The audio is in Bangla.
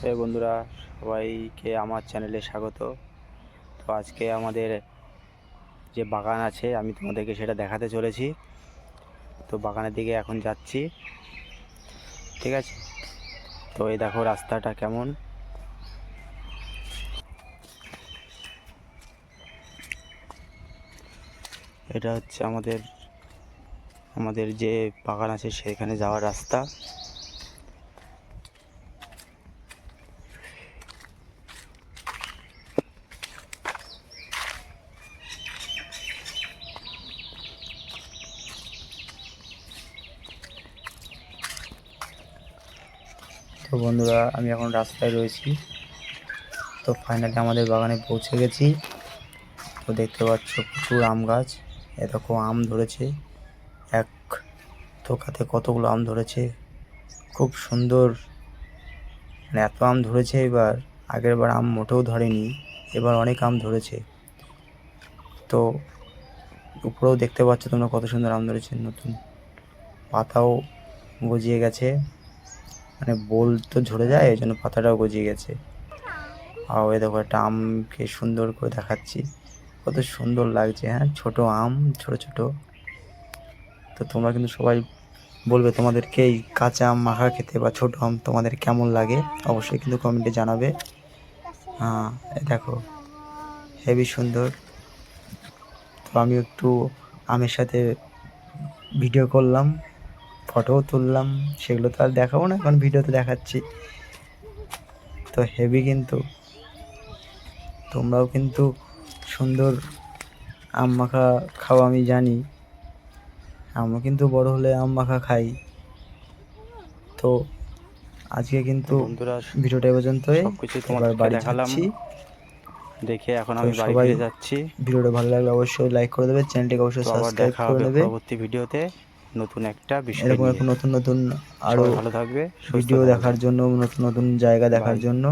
হে বন্ধুরা, সবাইকে আমার চ্যানেলে স্বাগত। তো আজকে আমাদের যে বাগান আছে, আমি তোমাদেরকে সেটা দেখাতে চলেছি। তো বাগানের দিকে এখন যাচ্ছি, ঠিক আছে? তো এই দেখো রাস্তাটা কেমন। এটা হচ্ছে আমাদের আমাদের যে বাগান আছে, সেখানে যাওয়ার রাস্তা। তো বন্ধুরা, আমি এখন রাস্তায় রয়েছি। তো ফাইনালি আমাদের বাগানে পৌঁছে গেছি। তো দেখতে পাচ্ছ প্রচুর আম গাছ। এ দেখো, আম ধরেছে। এক থোকাতে কতগুলো আম ধরেছে। খুব সুন্দর। মানে এত আম ধরেছে এবার। আগের বার আম মোটেও ধরেনি। এবার অনেক আম ধরেছে। তো উপরেও দেখতে পাচ্ছ তোমরা কত সুন্দর আম ধরেছে। নতুন পাতাও গজিয়ে গেছে। মানে বোল তো ঝরে যায়, ওই জন্য পাতাটাও গজিয়ে গেছে। আর ওই দেখো একটা আমকে সুন্দর করে দেখাচ্ছি। কত সুন্দর লাগছে হ্যাঁ? ছোট আম, ছোট ছোট। তো তোমরা কিন্তু সবাই বলবে তোমাদেরকে এই কাঁচা আম মাখা খেতে বা ছোট আম তোমাদের কেমন লাগে? অবশ্যই কিন্তু কমেন্টে জানাবে। হ্যাঁ দেখো, হেভি সুন্দর। তো আমি একটু আমের সাথে ভিডিও করলাম। ফটোও তুললাম সেগুলো তো আর দেখাবো না এখন ভিডিওতে দেখাচ্ছি। তো হেভি কিন্তু তোমরাও কিন্তু সুন্দর আম মাখা খাও আমি জানি। আমরা কিন্তু বড় হলে আম মাখা খাই। তো আজকে কিন্তু ভিডিওটা এ পর্যন্তই। সবকিছু এবার বাড়ি দেখালাম। যাচ্ছি। দেখে এখন আমি বাড়ি ফিরে যাচ্ছি। ভিডিওটা ভালো লাগলে অবশ্যই লাইক করে দেবে চ্যানেলটিকে অবশ্যই সাবস্ক্রাইব করে নেবে পরবর্তী ভিডিওতে নতুন একটা বিষয় এরকম নতুন নতুন আরও ভালো থাকবে ভিডিও দেখার জন্য নতুন নতুন জায়গা দেখার জন্য।